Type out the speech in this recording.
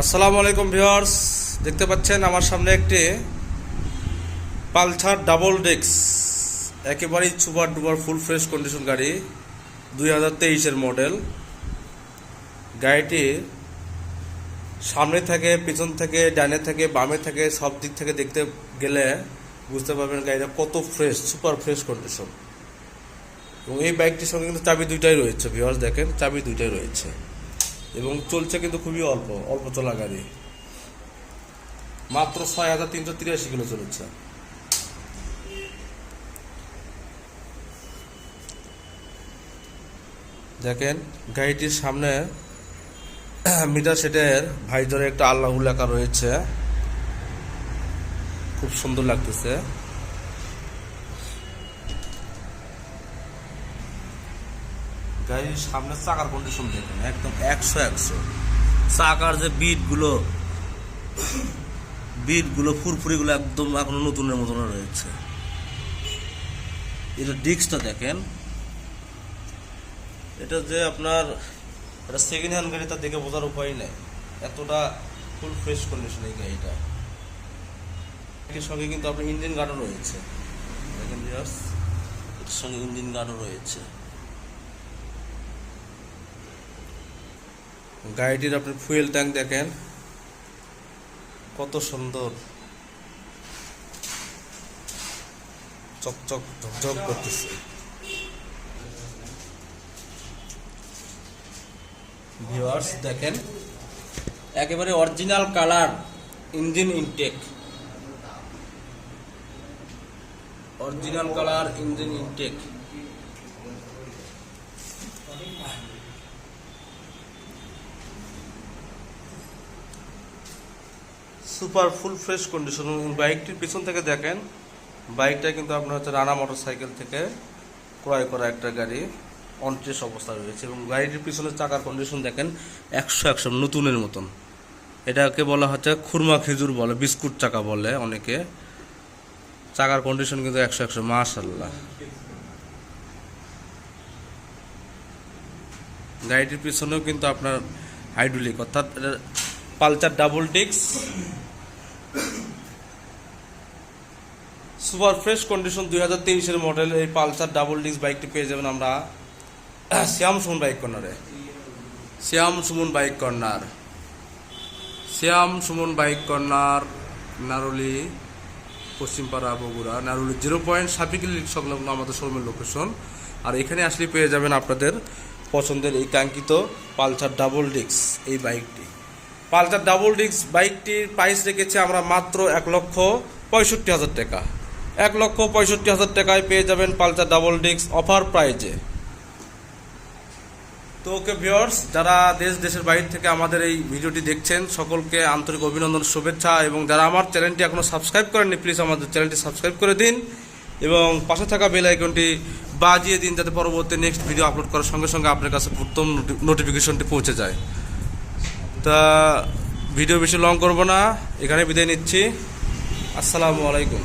আসসালামু আলাইকুম ভিউয়ার্স, দেখতে পাচ্ছেন আমার সামনে একটি পালসার ডাবল ডেক্স, একেবারেই super duper full fresh condition গাড়ি, দুই হাজার তেইশের মডেল। গাড়িটি সামনে থেকে, পিছন থেকে, ডানে থেকে, বামে থেকে, সব দিক থেকে দেখতে গেলে বুঝতে পারবেন গাড়িটা কত ফ্রেশ, সুপার ফ্রেশ কন্ডিশন। এবং এই বাইকটির সঙ্গে কিন্তু চাবি দুইটাই রয়েছে ভিউয়ার্স, দেখেন, চাবি দুইটাই রয়েছে। এবং চলছে কিন্তু খুবই অল্প অল্প চলা গাড়ি মাত্র ছয় হাজার তিনশো তিরাশি কিলো চলেছে। দেখেন, গাড়িটির সামনে মিটার সেটের ভাইজরে একটা আল্লাহ লেখা রয়েছে। খুব সুন্দর লাগতেছে। গাড়ির সামনে চাকার কন্ডিশন দেখেন, একদম একশো একশো। চাকার যে বিটগুলো বিটগুলো ফুরফুরিগুলো একদম এখনও নতুনের মতন রয়েছে। এটা ডিস্কটা দেখেন। এটা যে আপনার, এটা সেকেন্ড হ্যান্ড গাড়ি, তা দেখে বোঝার উপায় নেই। এতটা ফুল ফ্রেশ কন্ডিশন এই গাড়িটা। এর সঙ্গে কিন্তু আপনার ইঞ্জিন গার্ডও রয়েছে। দেখেন এর সঙ্গে ইঞ্জিন গার্ডও রয়েছে। গাড়িটির আপনি ফুয়েল ট্যাঙ্ক দেখেন। কত সুন্দর। চকচক, ঝকঝক করতেছে। ভিউয়ার্স, দেখেন, একেবারে original colour, engine intake. Original colour, engine intake. Super full fresh condition বাইকটির পিছন থেকে দেখেন, বাইকটা কিন্তু আপনার হচ্ছে রানা মোটর সাইকেল থেকে ক্রয় করা একটা গাড়ি অনটেস অবস্থা রয়েছে এবং গাড়িটির পিছনে চাকার কন্ডিশন দেখেন একশো একশো নতুনের মতন। এটাকে বলা হচ্ছে খুরমা খেজুর বলে, বিস্কুট চাকা বলে অনেকে। চাকার কন্ডিশন কিন্তু একশো একশো মাশাল্লাহ গাড়িটির পিছনেও কিন্তু আপনার হাইড্রোলিক অর্থাৎ পালচার ডাবল ডিক্স সুপার ফ্রেশ কন্ডিশন দুই হাজার তেইশের মডেল এই পালসার ডাবল ডিস্ক বাইকটি পেয়ে যাবেন আমরা শ্যাম সুমন বাইক কর্নারে। Shyam Suman bike corner. Shyam Suman bike corner, Naruli, Paschimpara, Bogura, Naruli zero point সাপিকিল সংলগ্ন আমাদের শোরুমের লোকেশন আর এখানে আসলে পেয়ে যাবেন আপনাদের পছন্দের এই কাঙ্ক্ষিত পালসার ডাবল ডিস্ক এই বাইকটি। পালসার ডাবল ডিস্ক বাইকটির প্রাইস রেখেছে আমরা মাত্র এক লক্ষ পঁয়ষট্টি হাজার টাকা। এক লক্ষ পঁয়ষট্টি হাজার টাকায় পেয়ে যাবেন পালসার ডাবল ডিস্ক অফার প্রাইজে। তো ওকে ভিওর্স যারা দেশ, দেশের বাইরে থেকে আমাদের এই ভিডিওটি দেখছেন, সকলকে আন্তরিক অভিনন্দন, শুভেচ্ছা এবং যারা আমার চ্যানেলটি এখনও সাবস্ক্রাইব করেননি প্লিজ আমাদের চ্যানেলটি সাবস্ক্রাইব করে দিন এবং পাশে থাকা বেল আইকনটি বাজিয়ে দিন যাতে পরবর্তী নেক্সট ভিডিও আপলোড করার সঙ্গে সঙ্গে আপনার কাছে প্রথম নোটিফিকেশনটি পৌঁছে যায়। তা ভিডিও বেশি লং করব না এখানে বিদায় নিচ্ছি। আসসালামু আলাইকুম।